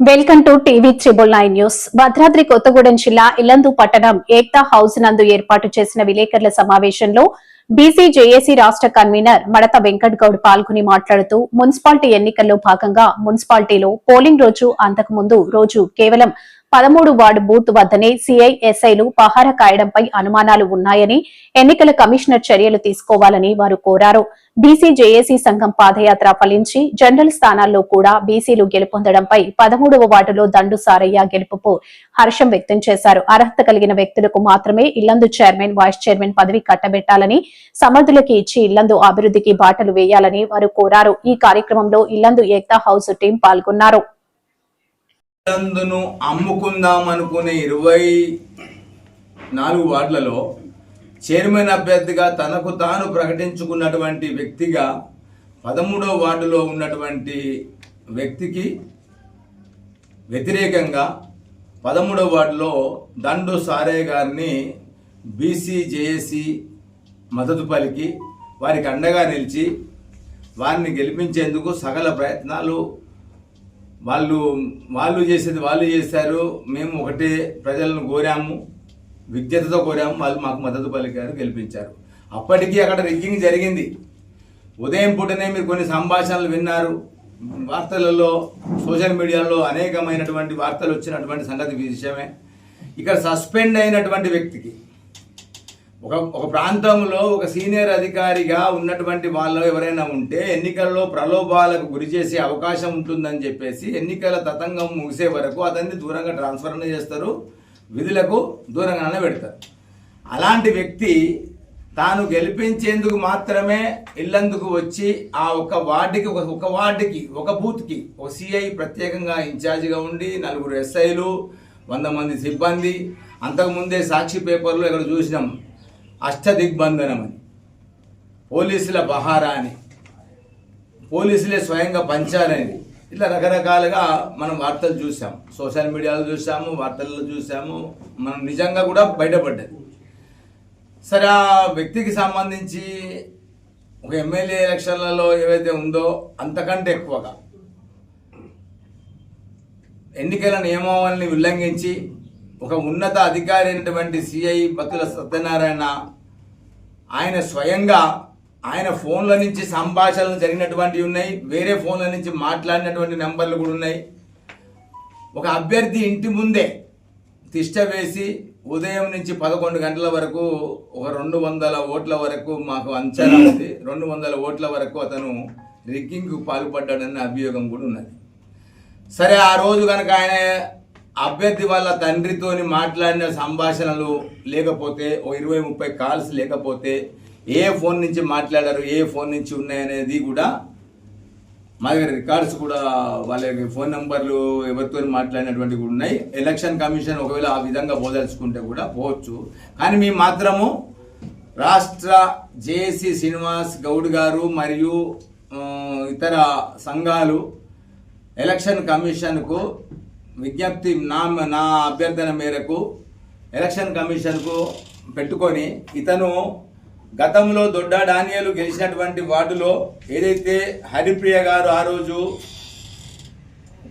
Welcome to TV triple nine news. Bhadradri Kothagudem జిల్లా ఇల్లందు పట్టణం Ekta house నందు ఏర్పాటు చేసిన విలేకరుల సమావేశంలో బీసీ జేఏసీ రాష్ట్ర కన్వీనర్ మడత వెంకట్ గౌడ్ పాల్గొని మాట్లాడుతూ మున్సిపాలిటీ ఎన్నికల్లో భాగంగా మున్సిపాలిటీలో పోలింగ్ రోజు అంతకుముందు రోజు కేవలం పదమూడు వార్డు బూత్ వద్దనే సిఐ ఎస్ఐలు పహారా కాయడంపై అనుమానాలు ఉన్నాయని ఎన్నికల కమిషనర్ చర్యలు తీసుకోవాలని వారు కోరారు. బీసీ జేఏసీ సంఘం పాదయాత్ర ఫలించి జనరల్ స్థానాల్లో కూడా బీసీలు గెలుపొందడంపై పదమూడవ వార్డులో దండు సారయ్య గెలుపుకు హర్షం వ్యక్తం చేశారు. అర్హత కలిగిన వ్యక్తులకు మాత్రమే ఇల్లందు చైర్మన్ వైస్ చైర్మన్ పదవి కట్టబెట్టాలని సమర్థులకి ఇచ్చి ఇల్లందు అభివృద్ధికి బాటలు వేయాలని వారు కోరారు. ఈ కార్యక్రమంలో ఇల్లందు ఏక్తా హౌస్ టీం పాల్గొన్నారు. నందును అమ్ముకుందాం అనుకునే ఇరవై నాలుగు వార్డులలో చైర్మన్ అభ్యర్థిగా తనకు తాను ప్రకటించుకున్నటువంటి వ్యక్తిగా పదమూడవ వార్డులో ఉన్నటువంటి వ్యక్తికి వ్యతిరేకంగా పదమూడవ వార్డులో దండు సారే గారిని బీసీ జేఏసీ మద్దతు పలికి వారికి అండగా నిలిచి వారిని గెలిపించేందుకు సకల ప్రయత్నాలు వాళ్ళు వాళ్ళు చేసేది వాళ్ళు చేశారు. మేము ఒకటే ప్రజలను కోరాము. విజ్ఞతతో కోరాము. వాళ్ళు మాకు మద్దతు పలికారు గెలిపించారు. అప్పటికీ అక్కడ రిగ్గింగ్ జరిగింది. ఉదయం పూటనే మీరు కొన్ని సంభాషణలు విన్నారు. వార్తలలో సోషల్ మీడియాలో అనేకమైనటువంటి వార్తలు వచ్చినటువంటి సంగతి విషయమే. ఇక్కడ సస్పెండ్ అయినటువంటి వ్యక్తికి ఒక ఒక ప్రాంతంలో ఒక సీనియర్ అధికారిగా ఉన్నటువంటి వాళ్ళు ఎవరైనా ఉంటే ఎన్నికల్లో ప్రలోభాలకు గురి చేసే అవకాశం ఉంటుందని చెప్పేసి ఎన్నికల తతంగం ముగిసే వరకు అతన్ని దూరంగా ట్రాన్స్ఫర్ చేస్తారు. విధులకు దూరంగానే పెడతారు. అలాంటి వ్యక్తి తాను గెలిపించేందుకు మాత్రమే ఇల్లందుకు వచ్చి ఆ ఒక వార్డుకి ఒక ఒక వార్డుకి ఒక బూత్కి ఒక సిఐ ప్రత్యేకంగా ఇన్ఛార్జిగా ఉండి నలుగురు ఎస్ఐలు వంద మంది సిబ్బంది అంతకుముందే సాక్షి పేపర్లో ఇక్కడ చూసినాం. అష్టదిగ్బంధనం అని పోలీసుల బహారా అని పోలీసులే స్వయంగా పంచాలని. ఇట్లా రకరకాలుగా మనం వార్తలు చూసాం సోషల్ మీడియాలో చూసాము వార్తల్లో చూసాము మనం నిజంగా కూడా బయటపడ్డది. సరే ఆ వ్యక్తికి సంబంధించి ఒక ఎమ్మెల్యే ఎలక్షన్లలో ఏవైతే ఉందో అంతకంటే ఎక్కువగా ఎన్నికల నియమావళిని ఉల్లంఘించి ఒక ఉన్నత అధికారి అయినటువంటి సిఐ బతుల సత్యనారాయణ ఆయన స్వయంగా ఆయన ఫోన్ల నుంచి సంభాషణలు జరిగినటువంటివి ఉన్నాయి. వేరే ఫోన్ల నుంచి మాట్లాడినటువంటి నెంబర్లు కూడా ఉన్నాయి. ఒక అభ్యర్థి ఇంటి ముందే తిష్ట వేసి ఉదయం నుంచి పదకొండు గంటల వరకు ఒక రెండు వందల ఓట్ల వరకు మాకు అంచనా ఉంది. రెండు వందల ఓట్ల వరకు అతను రిగ్గింగ్కు పాల్పడ్డాడన్న అభియోగం కూడా ఉన్నది. సరే ఆ రోజు కనుక ఆయన అభ్యర్థి వాళ్ళ తండ్రితోని మాట్లాడిన సంభాషణలు లేకపోతే ఓ ఇరవై ముప్పై కాల్స్ లేకపోతే ఏ ఫోన్ నుంచి మాట్లాడారు ఏ ఫోన్ నుంచి ఉన్నాయనేది కూడా మా దగ్గర రికార్డ్స్ కూడా వాళ్ళ ఫోన్ నెంబర్లు ఎవరితో మాట్లాడినటువంటి కూడా ఉన్నాయి. ఎలక్షన్ కమిషన్ ఒకవేళ ఆ విధంగా పోదలుచుకుంటే కూడా పోవచ్చు. కానీ మేము మాత్రము రాష్ట్ర జేసీ శ్రీనివాస్ గౌడ్ గారు మరియు ఇతర సంఘాలు ఎలక్షన్ కమిషన్కు విజ్ఞప్తి నా నా అభ్యర్థన మేరకు ఎలక్షన్ కమిషన్కు పెట్టుకొని ఇతను గతంలో దొడ్డ డానియలు గెలిచినటువంటి వార్డులో ఏదైతే హరిప్రియ గారు ఆ రోజు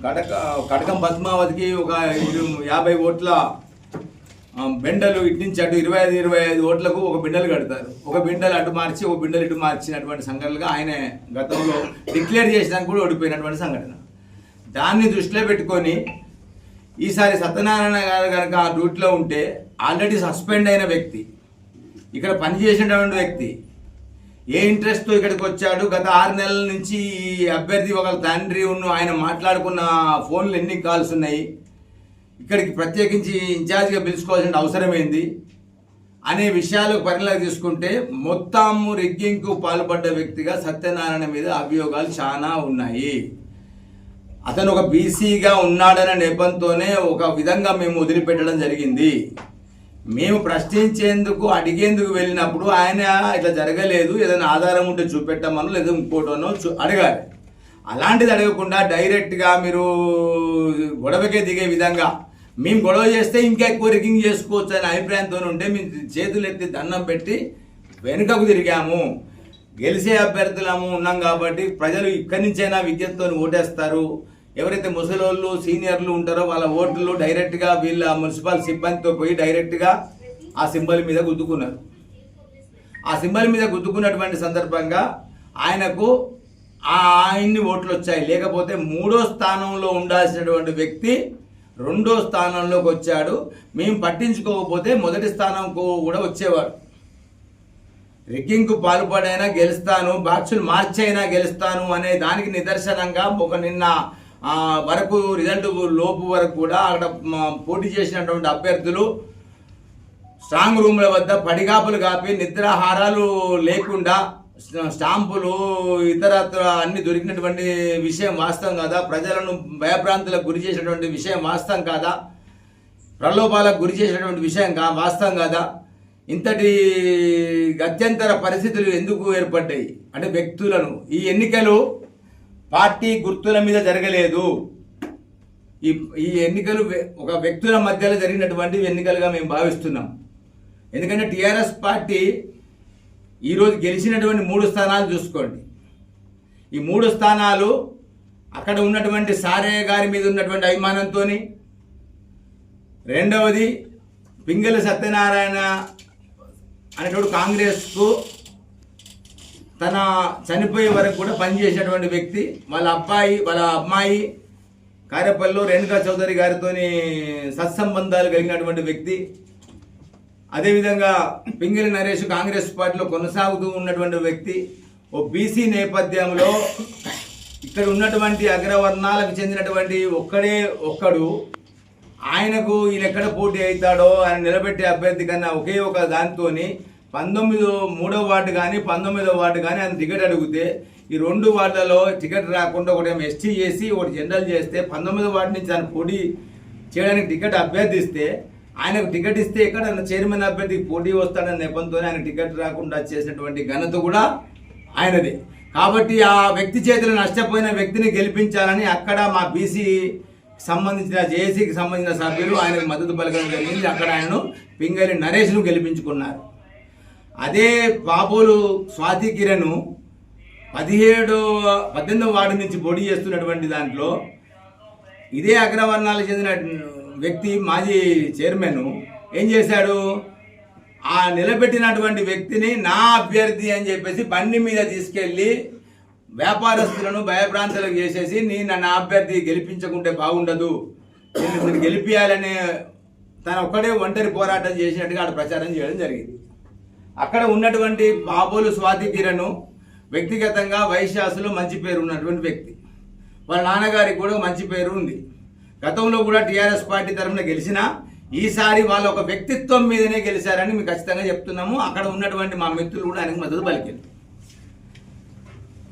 కటక కటకం పద్మావతికి ఒక యాభై ఓట్ల బెండలు ఇటు అటు ఇరవై ఐదు ఇరవై ఐదు ఓట్లకు ఒక బిండలు కడతారు. ఒక బిండలు అటు మార్చి ఒక బిండలు ఇటు మార్చినటువంటి సంఘటనలుగా ఆయన గతంలో డిక్లేర్ చేసినాక కూడా ఓడిపోయినటువంటి సంఘటన. దాన్ని దృష్టిలో పెట్టుకొని ఈసారి సత్యనారాయణ గారు కనుక ఆ డ్యూటీలో ఉంటే ఆల్రెడీ సస్పెండ్ అయిన వ్యక్తి ఇక్కడ పనిచేసినటువంటి వ్యక్తి ఏ ఇంట్రెస్ట్తో ఇక్కడికి వచ్చాడు? గత ఆరు నెలల నుంచి ఈ అభ్యర్థి ఒక తండ్రి ఉన్న ఆయన మాట్లాడుకున్న ఫోన్లు ఎన్ని కాల్స్ ఉన్నాయి? ఇక్కడికి ప్రత్యేకించి ఇన్ఛార్జ్గా పిలుచుకోవాల్సిన అవసరమైంది అనే విషయాలు పరిణిలోకి తీసుకుంటే మొత్తం రిగ్గింగ్కు పాల్పడ్డ వ్యక్తిగా సత్యనారాయణ మీద అభియోగాలు చాలా ఉన్నాయి. అతను ఒక బీసీగా ఉన్నాడనే నేపథ్యంతోనే ఒక విధంగా మేము వదిలిపెట్టడం జరిగింది. మేము ప్రశ్నించేందుకు అడిగేందుకు వెళ్ళినప్పుడు ఆయన ఇట్లా జరగలేదు ఏదైనా ఆధారం ఉంటే చూపెట్టమనో లేదా ఇంకోటనో చూ అడగాలి. అలాంటిది అడగకుండా డైరెక్ట్గా మీరు గొడవకే దిగే విధంగా మేము గొడవ చేస్తే ఇంకా ఎక్కువ రికింగ్ చేసుకోవచ్చు అనే అభిప్రాయంతో ఉంటే మేము చేతులు ఎత్తి దండం పెట్టి వెనుకకు తిరిగాము. గెలిచే అభ్యర్థులము ఉన్నాం కాబట్టి ప్రజలు ఇక్కడి నుంచైనా విజ్ఞతతో ఓటేస్తారు. ఎవరైతే ముసలోళ్ళు సీనియర్లు ఉంటారో వాళ్ళ ఓట్లు డైరెక్ట్గా వీళ్ళ మున్సిపల్ సిబ్బందితో పోయి డైరెక్ట్గా ఆ సింబల్ మీద గుద్దుకున్నారు. ఆ సింబల్ మీద గుద్దుకున్నటువంటి సందర్భంగా ఆయనకు ఆ ఆయన్ని ఓట్లు వచ్చాయి. లేకపోతే మూడో స్థానంలో ఉండాల్సినటువంటి వ్యక్తి రెండో స్థానంలోకి వచ్చాడు. మేము పట్టించుకోకపోతే మొదటి స్థానంకు కూడా వచ్చేవాడు. రిగ్గింగ్కు పాల్పడైనా గెలుస్తాను బాక్సులు మార్చైనా గెలుస్తాను అనే దానికి నిదర్శనంగా ఒక నిన్న వరకు రిజల్ట్ లోపు వరకు కూడా అక్కడ పోటీ చేసినటువంటి అభ్యర్థులు స్ట్రాంగ్ రూమ్ల వద్ద పడిగాపులు కాపి నిద్రాహారాలు లేకుండా స్టాంపులు ఇతరత్ర అన్ని దొరికినటువంటి విషయం వాస్తవం కాదా? ప్రజలను భయభ్రాంతులకు గురి చేసినటువంటి విషయం వాస్తవం కాదా? ప్రలోభాలకు గురి చేసినటువంటి విషయం కా వాస్తవం కాదా? ఇంతటి గత్యంతర పరిస్థితులు ఎందుకు ఏర్పడ్డాయి? అంటే వ్యక్తులను. ఈ ఎన్నికలు పార్టీ గుర్తుల మీద జరగలేదు. ఈ ఈ ఎన్నికలు ఒక వ్యక్తుల మధ్యలో జరిగినటువంటి ఎన్నికలుగా మేము భావిస్తున్నాం. ఎందుకంటే టీఆర్ఎస్ పార్టీ ఈరోజు గెలిచినటువంటి మూడు స్థానాలు చూసుకోండి. ఈ మూడు స్థానాలు అక్కడ ఉన్నటువంటి సారయ్య గారి మీద ఉన్నటువంటి అభిమానంతో రెండవది పింగళి సత్యనారాయణ అనేటువంటి కాంగ్రెస్కు తన చనిపోయే వరకు కూడా పనిచేసేటువంటి వ్యక్తి వాళ్ళ అబ్బాయి వాళ్ళ అమ్మాయి కారేపల్లిలో రేణుకా చౌదరి గారితో సత్సంబంధాలు కలిగినటువంటి వ్యక్తి. అదేవిధంగా పింగిలి నరేష్ కాంగ్రెస్ పార్టీలో కొనసాగుతూ ఉన్నటువంటి వ్యక్తి. ఓ బీసీ నేపథ్యంలో ఇక్కడ ఉన్నటువంటి అగ్రవర్ణాలకు చెందినటువంటి ఒక్కడే ఒక్కడు. ఆయనకు ఈయన ఎక్కడ పోటీ అవుతాడో ఆయన నిలబెట్టే అభ్యర్థి కన్నా ఒకే ఒక దానితోని పంతొమ్మిదో మూడో వార్డు కానీ పంతొమ్మిదో వార్డు కానీ ఆయన టికెట్ అడిగితే ఈ రెండు వార్డులలో టికెట్ రాకుండా ఒకటి ఏమో ఎస్టీ చేసి ఒకటి జనరల్ చేస్తే పంతొమ్మిదో వార్డు నుంచి ఆయన పోటీ చేయడానికి టికెట్ అభ్యర్థిస్తే ఆయనకు టికెట్ ఇస్తే ఎక్కడ? చైర్మన్ అభ్యర్థికి పోటీ వస్తాడన్న నెపంతో ఆయన టికెట్ రాకుండా చేసినటువంటి ఘనత కూడా ఆయనది. కాబట్టి ఆ వ్యక్తి చేతిలో నష్టపోయిన వ్యక్తిని గెలిపించాలని అక్కడ మా బీసీ సంబంధించిన జేఏసీకి సంబంధించిన సభ్యులు ఆయనకు మద్దతు పలకడం జరిగింది. అక్కడ ఆయనను పింగళి నరేష్ను గెలిపించుకున్నారు. అదే బాబోలు స్వాతి కిరణ్ పదిహేడు పద్దెనిమిదవ వార్డు నుంచి పోటీ చేస్తున్నటువంటి దాంట్లో ఇదే అగ్రవర్ణాలకు చెందిన వ్యక్తి మాజీ చైర్మన్ ఏం చేశాడు? ఆ నిలబెట్టినటువంటి వ్యక్తిని నా అభ్యర్థి అని చెప్పేసి బండి మీద తీసుకెళ్ళి వ్యాపారస్తులను భయభ్రాంతులకు చేసేసి నేను నా అభ్యర్థి గెలిపించకుంటే బాగుండదు. నేను గెలిపించాలనే తన ఒక్కడే ఒంటరి పోరాటం చేసినట్టుగా ఆడ ప్రచారం చేయడం జరిగింది. అక్కడ ఉన్నటువంటి బాబోలు స్వాతి కిరణ్ వ్యక్తిగతంగా వైశ్యాసులో మంచి పేరు ఉన్నటువంటి వ్యక్తి. వాళ్ళ నాన్నగారికి కూడా మంచి పేరు ఉంది. గతంలో కూడా టీఆర్ఎస్ పార్టీ తరఫున గెలిచినా ఈసారి వాళ్ళ ఒక వ్యక్తిత్వం మీదనే గెలిచారని మేము ఖచ్చితంగా చెప్తున్నాము. అక్కడ ఉన్నటువంటి మా మిత్రులు కూడా ఆయనకు మద్దతు పలికారు.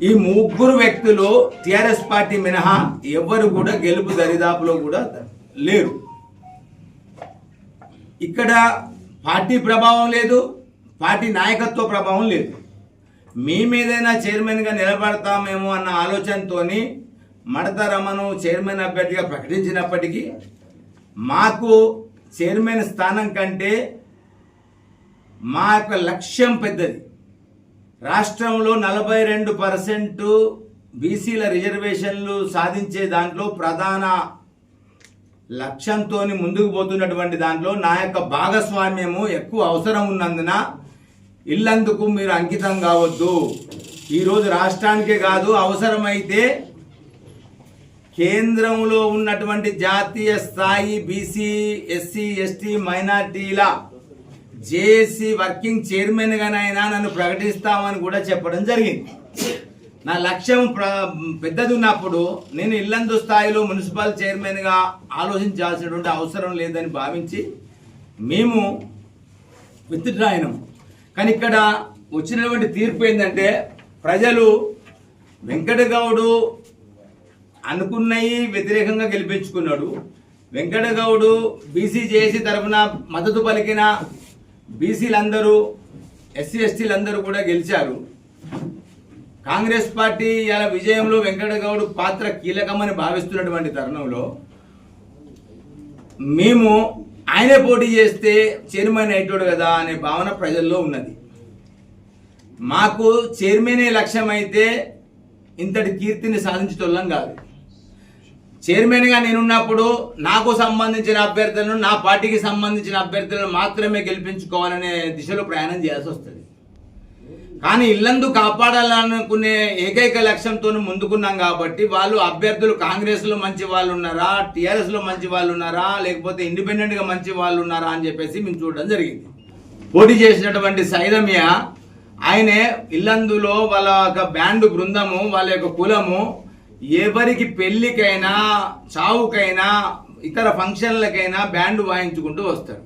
ఈ ముగ్గురు వ్యక్తులు టీఆర్ఎస్ పార్టీ మినహా ఎవ్వరు కూడా గెలుపు దరిదాపులో కూడా లేరు. ఇక్కడ పార్టీ ప్రభావం లేదు పార్టీ నాయకత్వ ప్రభావం లేదు. మీ మీదైనా చైర్మన్గా నిలబడతామేమో అన్న ఆలోచనతోని మడత రమను చైర్మన్ అభ్యర్థిగా ప్రకటించినప్పటికీ మాకు చైర్మన్ స్థానం కంటే మా యొక్క లక్ష్యం పెద్దది. రాష్ట్రంలో నలభై రెండు పర్సెంట్ బీసీల రిజర్వేషన్లు సాధించే దాంట్లో ప్రధాన లక్ష్యంతో ముందుకు పోతున్నటువంటి దాంట్లో నా యొక్క భాగస్వామ్యము ఎక్కువ అవసరం ఉన్నందున ఇల్లందుకు మీరు అంకితం కావద్దు. ఈరోజు రాష్ట్రానికే కాదు అవసరమైతే కేంద్రంలో ఉన్నటువంటి జాతీయ స్థాయి బీసీ ఎస్సీ ఎస్టీ మైనార్టీల జేఏసీ వర్కింగ్ చైర్మన్గానైనా నన్ను ప్రకటిస్తామని కూడా చెప్పడం జరిగింది. నా లక్ష్యం ప్ర పెద్దది ఉన్నప్పుడు నేను ఇల్లందు స్థాయిలో మున్సిపల్ చైర్మన్గా ఆలోచించాల్సినటువంటి అవసరం లేదని భావించి మేము విత్డ్రా అయినాం కానీ ఇక్కడ వచ్చినటువంటి తీర్పు ఏంటంటే ప్రజలు వెంకటగౌడు అనుకున్నవి వ్యతిరేకంగా గెలిపించుకున్నాడు. వెంకటగౌడు బీసీ జేసీ తరఫున మద్దతు పలికిన బీసీలందరూ ఎస్సీ ఎస్టీలందరూ కూడా గెలిచారు. కాంగ్రెస్ పార్టీ ఇలా విజయంలో వెంకటగౌడ్ పాత్ర కీలకమని భావిస్తున్నటువంటి తరుణంలో మేము ఆయనే పోటీ చేస్తే చైర్మన్ అయ్యేటోడు కదా అనే భావన ప్రజల్లో ఉన్నది. మాకు చైర్మనే లక్ష్యం అయితే ఇంతటి కీర్తిని సాధించటోళ్ళం కాదు. చైర్మన్గా నేనున్నప్పుడు నాకు సంబంధించిన అభ్యర్థులను నా పార్టీకి సంబంధించిన అభ్యర్థులను మాత్రమే గెలిపించుకోవాలనే దిశలో ప్రయాణం చేయాల్సి వస్తుంది. కానీ ఇల్లందు కాపాడాలనుకునే ఏకైక లక్ష్యంతో ముందుకున్నాం కాబట్టి వాళ్ళు అభ్యర్థులు కాంగ్రెస్లో మంచి వాళ్ళు ఉన్నారా టీఆర్ఎస్లో మంచి వాళ్ళు ఉన్నారా లేకపోతే ఇండిపెండెంట్గా మంచి వాళ్ళు ఉన్నారా అని చెప్పేసి మేము చూడడం జరిగింది. పోటీ చేసినటువంటి సైదమ్య ఆయనే ఇల్లందులో వాళ్ళ యొక్క బ్యాండ్ బృందము వాళ్ళ యొక్క కులము ఎవరికి పెళ్ళికైనా చావుకైనా ఇతర ఫంక్షన్లకైనా బ్యాండ్ వాయించుకుంటూ వస్తారు.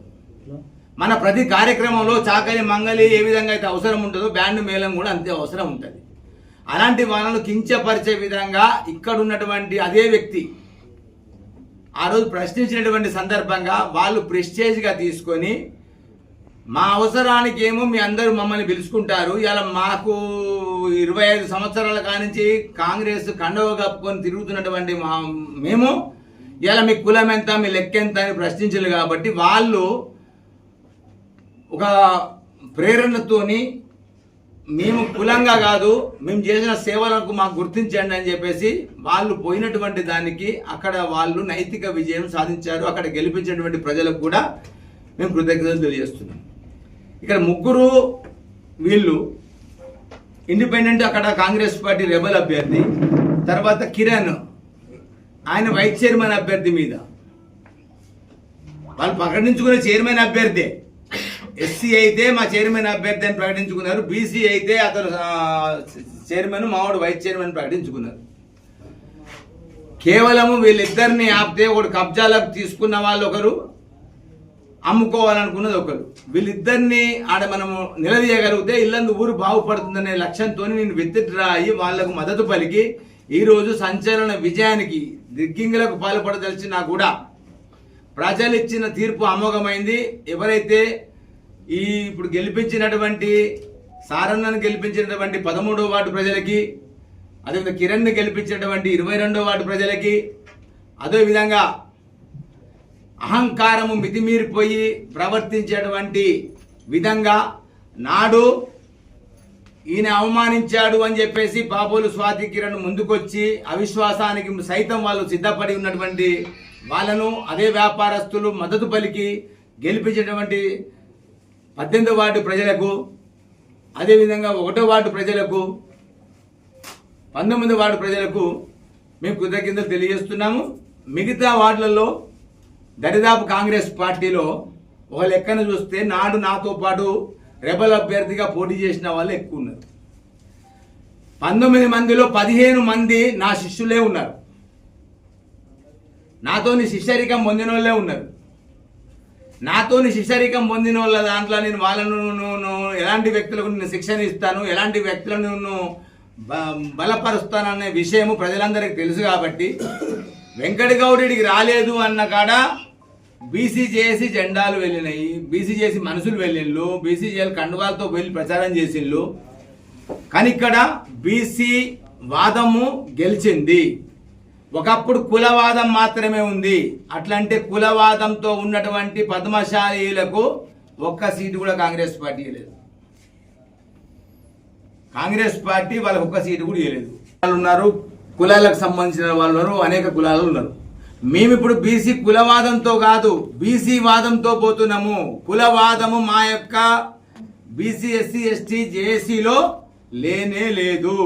మన ప్రతి కార్యక్రమంలో చాకలి మంగలి ఏ విధంగా అయితే అవసరం ఉంటుందో బ్యాండ్ మేళం కూడా అంతే అవసరం ఉంటుంది. అలాంటి వాళ్ళను కించపరిచే విధంగా ఇక్కడ ఉన్నటువంటి అదే వ్యక్తి ఆ రోజు ప్రశ్నించినటువంటి సందర్భంగా వాళ్ళు ప్రెస్టేజ్గా తీసుకొని మా అవసరానికి ఏమో మీ అందరూ మమ్మల్ని పిలుచుకుంటారు. ఇలా మాకు ఇరవై ఐదు సంవత్సరాల కానించి కాంగ్రెస్ కండవ కప్పుకొని తిరుగుతున్నటువంటి మా మేము ఇలా మీ కులం ఎంత మీ లెక్క ఎంత అని ప్రశ్నించారు కాబట్టి వాళ్ళు ఒక ప్రేరణతోని మేము కులంగా కాదు మేము చేసిన సేవలకు మాకు గుర్తించండి అని చెప్పేసి వాళ్ళు పోయినటువంటి దానికి అక్కడ వాళ్ళు నైతిక విజయం సాధించారు అక్కడ గెలిపించినటువంటి ప్రజలకు కూడా మేము కృతజ్ఞతలు తెలియజేస్తున్నాం. ఇక్కడ ముగ్గురు వీళ్ళు ఇండిపెండెంట్ అక్కడ కాంగ్రెస్ పార్టీ రెబల్ అభ్యర్థి తర్వాత కిరణ్ ఆయన వైస్ చైర్మన్ అభ్యర్థి మీద. వాళ్ళు ప్రకటించుకునే చైర్మన్ అభ్యర్థి. ఎస్సీ అయితే మా చైర్మన్ అభ్యర్థి అని ప్రకటించుకున్నారు బీసీ అయితే అతను చైర్మన్ మావాడు వైస్ చైర్మన్ ప్రకటించుకున్నారు. కేవలము వీళ్ళిద్దరిని ఆపితే ఒకడు కబ్జాలకు తీసుకున్న వాళ్ళు ఒకరు అమ్ముకోవాలనుకున్నది ఒకరు. వీళ్ళిద్దరిని ఆడ మనము నిలదీయగలిగితే ఇల్లందు ఊరు బాగుపడుతుందనే లక్ష్యంతో నేను విత్డ్రా అయ్యి వాళ్ళకు మద్దతు పలికి ఈరోజు సంచలన విజయానికి దిగ్గింగులకు పాల్పడదలిచినా కూడా ప్రజలు ఇచ్చిన తీర్పు అమోఘమైంది. ఎవరైతే ఈ ఇప్పుడు గెలిపించినటువంటి సారన్నను గెలిపించినటువంటి పదమూడవ వార్డు ప్రజలకి అదేవిధంగా కిరణ్ని గెలిపించినటువంటి ఇరవై రెండవ వార్డు ప్రజలకి అదేవిధంగా అహంకారము మితిమీరిపోయి ప్రవర్తించేటువంటి విధంగా నాడు ఈయన అవమానించాడు అని చెప్పేసి బాబోలు స్వాతి కిరణ్ ముందుకొచ్చి అవిశ్వాసానికి సైతం వాళ్ళు సిద్ధపడి ఉన్నటువంటి వాళ్ళను అదే వ్యాపారస్తులు మద్దతు పలికి గెలిపించేటువంటి పద్దెనిమిది వార్డు ప్రజలకు అదేవిధంగా ఒకటో వార్డు ప్రజలకు పంతొమ్మిది వార్డు ప్రజలకు మేము కృతజ్ఞతలు తెలియజేస్తున్నాము. మిగతా వార్డులలో దరిదాపు కాంగ్రెస్ పార్టీలో ఒక లెక్కన చూస్తే నాడు నాతో పాటు రెబల్ అభ్యర్థిగా పోటీ చేసిన వాళ్ళు ఎక్కువ ఉన్నారు. పంతొమ్మిది మందిలో పదిహేను మంది నా శిష్యులే ఉన్నారు. నాతోని శిష్యరికం పొందిన వాళ్ళే ఉన్నారు. నాతోని శిక్షరికం పొందిన వాళ్ళ దాంట్లో నేను వాళ్ళను ఎలాంటి వ్యక్తులకు నేను శిక్షణ ఇస్తాను ఎలాంటి వ్యక్తులను నేను బ- బలపరుస్తాననే విషయము ప్రజలందరికీ తెలుసు కాబట్టి వెంకటగౌడికి రాలేదు అన్న కాడ బీసీ చేసి జెండాలు వెళ్ళినాయి. బీసీ చేసి మనుషులు వెళ్ళిళ్ళు. బీసీ చేయాలి కండువాలతో వెళ్ళి ప్రచారం చేసిళ్ళు. కానీ ఇక్కడ బీసీ వాదము గెలిచింది. ఒకప్పుడు కులవాదం మాత్రమే ఉంది. అట్లంటే కులవాదంతో ఉన్నటువంటి పద్మశాలీలకు ఒక్క సీటు కూడా కాంగ్రెస్ పార్టీ ఇవ్వలేదు కాంగ్రెస్ పార్టీ వాళ్ళకి ఒక్క సీటు కూడా ఇవ్వలేదు వాళ్ళు ఉన్నారు కులాలకు సంబంధించిన వాళ్ళు ఉన్నారు అనేక కులాలు ఉన్నారు. మేము ఇప్పుడు బీసీ కులవాదంతో కాదు బీసీ వాదంతో పోతున్నాము. కులవాదము మా యొక్క బీసీ ఎస్సీ ఎస్టీ జేఏసీలో లేనే లేదు.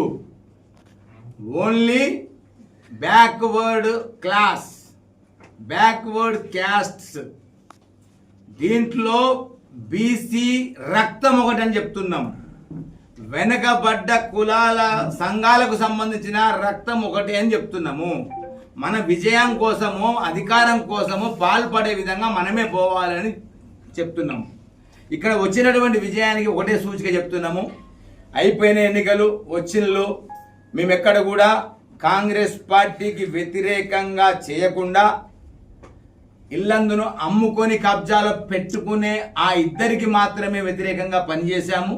Only backward class backward castes. దీంట్లో బీసీ రక్తం ఒకటి అని చెప్తున్నాం. వెనకబడ్డ కులాల సంఘాలకు సంబంధించిన రక్తం ఒకటి అని చెప్తున్నాము. మన విజయం కోసము అధికారం కోసము పాల్పడే విధంగా మనమే పోవాలని చెప్తున్నాము ఇక్కడ వచ్చినటువంటి విజయానికి ఒకటే సూచిక చెప్తున్నాము. అయిపోయిన ఎన్నికలు వచ్చినలు మేము ఎక్కడ కూడా కాంగ్రెస్ పార్టీకి వ్యతిరేకంగా చేయకుండా ఇల్లందును అమ్ముకొని కబ్జాలో పెట్టుకునే ఆ ఇద్దరికి మాత్రమే వ్యతిరేకంగా పనిచేశాము.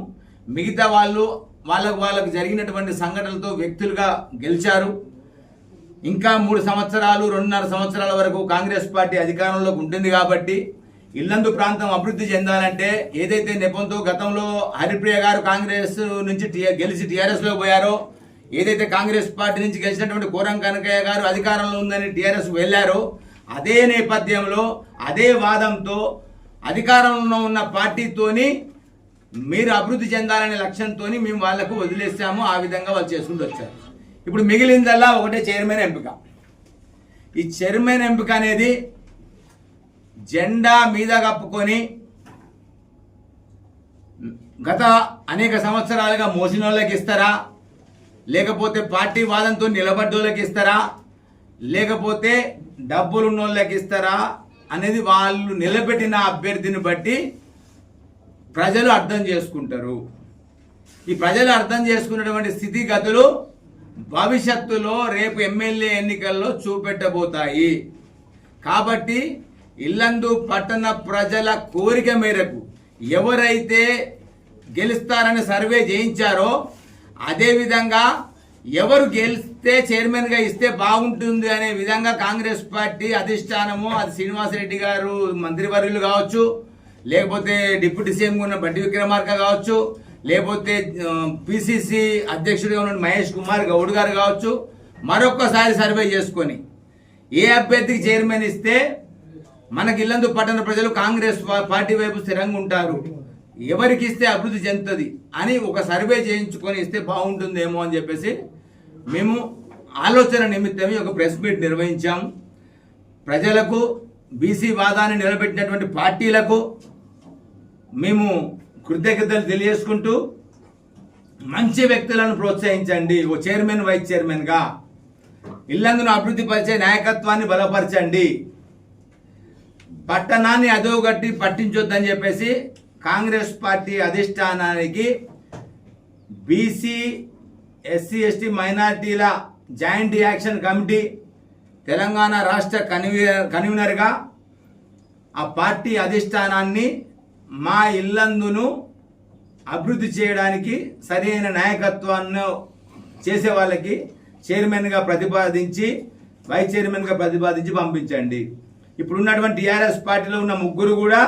మిగతా వాళ్ళు వాళ్ళకు వాళ్ళకు జరిగినటువంటి సంఘటనలతో వ్యక్తులుగా గెలిచారు. ఇంకా మూడు సంవత్సరాలు రెండున్నర సంవత్సరాల వరకు కాంగ్రెస్ పార్టీ అధికారంలోకి ఉంటుంది కాబట్టి ఇల్లందు ప్రాంతం అభివృద్ధి చెందాలంటే ఏదైతే నెపంతో గతంలో హరిప్రియ గారు కాంగ్రెస్ నుంచి గెలిచి టీఆర్ఎస్లో పోయారో ఏదైతే కాంగ్రెస్ పార్టీ నుంచి గెలిచినటువంటి కోరం కనకయ్య గారు అధికారంలో ఉందని టీఆర్ఎస్ వెళ్ళారో అదే నేపథ్యంలో అదే వాదంతో అధికారంలో ఉన్న పార్టీతోని మీరు అభివృద్ధి చెందాలనే లక్ష్యంతో మేము వాళ్ళకు వదిలేసాము. ఆ విధంగా వాళ్ళు చేసుకుంటూ వచ్చారు. ఇప్పుడు మిగిలిందల్లా ఒకటే చైర్మన్ ఎంపిక. ఈ చైర్మన్ ఎంపిక అనేది జెండా మీద కప్పుకొని గత అనేక సంవత్సరాలుగా మోసిన వాళ్ళకి ఇస్తారా? లేకపోతే పార్టీ వాదంతో నిలబడ్డోళ్ళకి ఇస్తారా? లేకపోతే డబ్బులు ఉన్న వాళ్ళకి ఇస్తారా? అనేది వాళ్ళు నిలబెట్టిన అభ్యర్థిని బట్టి ప్రజలు అర్థం చేసుకుంటారు. ఈ ప్రజలు అర్థం చేసుకున్నటువంటి స్థితిగతులు భవిష్యత్తులో రేపు ఎమ్మెల్యే ఎన్నికల్లో చూపెట్టబోతాయి. కాబట్టి ఇల్లందు పట్టణ ప్రజల కోరిక మేరకు ఎవరైతే గెలుస్తారని సర్వే చేయించారో అదేవిధంగా ఎవరు గెలిస్తే చైర్మన్గా ఇస్తే బాగుంటుంది అనే విధంగా కాంగ్రెస్ పార్టీ అధిష్టానము అది శ్రీనివాసరెడ్డి గారు మంత్రివర్యులు కావచ్చు లేకపోతే డిప్యూటీ సీఎం ఉన్న బట్టి విక్రమార్క కావచ్చు లేకపోతే పిసిసి అధ్యక్షుడిగా ఉన్న మహేష్ కుమార్ గౌడ్ గారు కావచ్చు మరొక్కసారి సర్వే చేసుకొని ఏ అభ్యర్థికి చైర్మన్ ఇస్తే మనకి ఇల్లందు పట్టణ ప్రజలు కాంగ్రెస్ పార్టీ వైపు స్థిరంగా ఉంటారు. ఎవరికి ఇస్తే అభివృద్ధి చెందుతుంది అని ఒక సర్వే చేయించుకొని ఇస్తే బాగుంటుందేమో అని చెప్పేసి మేము ఆలోచన నిమిత్తమే ఒక ప్రెస్ మీట్ నిర్వహించాం. ప్రజలకు బీసీ వాదాన్ని నిలబెట్టినటువంటి పార్టీలకు మేము కృతజ్ఞతలు తెలియజేసుకుంటూ మంచి వ్యక్తులను ప్రోత్సహించండి. ఓ చైర్మన్ వైస్ చైర్మన్గా ఇల్లందును అభివృద్ధి పరిచే నాయకత్వాన్ని బలపరచండి. పట్టణాన్ని అదోగట్టి పట్టించొద్దని చెప్పేసి కాంగ్రెస్ పార్టీ అధిష్టానానికి బీసీ ఎస్సీ ఎస్టీ మైనార్టీల జాయింట్ యాక్షన్ కమిటీ తెలంగాణ రాష్ట్ర కన్వీనర్ కన్వీనర్గా ఆ పార్టీ అధిష్టానాన్ని మా ఇల్లందును అభివృద్ధి చేయడానికి సరైన నాయకత్వాన్ని చేసే వాళ్ళకి చైర్మన్గా ప్రతిపాదించి వైస్ చైర్మన్గా ప్రతిపాదించి పంపించండి. ఇప్పుడున్నటువంటి టీఆర్ఎస్ పార్టీలో ఉన్న ముగ్గురు కూడా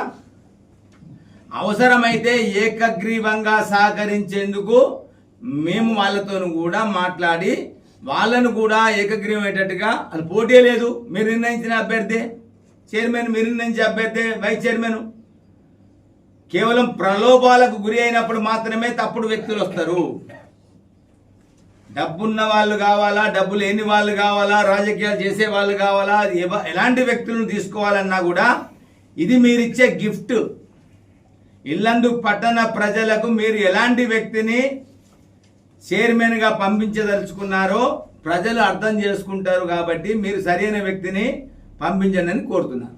అవసరమైతే ఏకగ్రీవంగా సహకరించేందుకు మేము వాళ్ళతో కూడా మాట్లాడి వాళ్ళను కూడా ఏకగ్రీవమయ్యేటట్టుగా అది పోటీ లేదు. మీరు నిర్ణయించిన అభ్యర్థి. చైర్మన్ మీరు నిర్ణయించే అభ్యర్థి వైస్ చైర్మన్. కేవలం ప్రలోభాలకు గురి అయినప్పుడు మాత్రమే తప్పుడు వ్యక్తులు వస్తారు. డబ్బున్న వాళ్ళు కావాలా డబ్బు లేని వాళ్ళు కావాలా రాజకీయాలు చేసే వాళ్ళు కావాలా ఎవ- ఎలాంటి వ్యక్తులను తీసుకోవాలన్నా కూడా ఇది మీరిచ్చే గిఫ్ట్. ఇల్లందు పట్టణ ప్రజలకు మీరు ఎలాంటి వ్యక్తిని చైర్మన్గా పంపించదలుచుకున్నారో ప్రజలు అర్థం చేసుకుంటారు కాబట్టి మీరు సరైన వ్యక్తిని పంపించండి అని కోరుతున్నాను.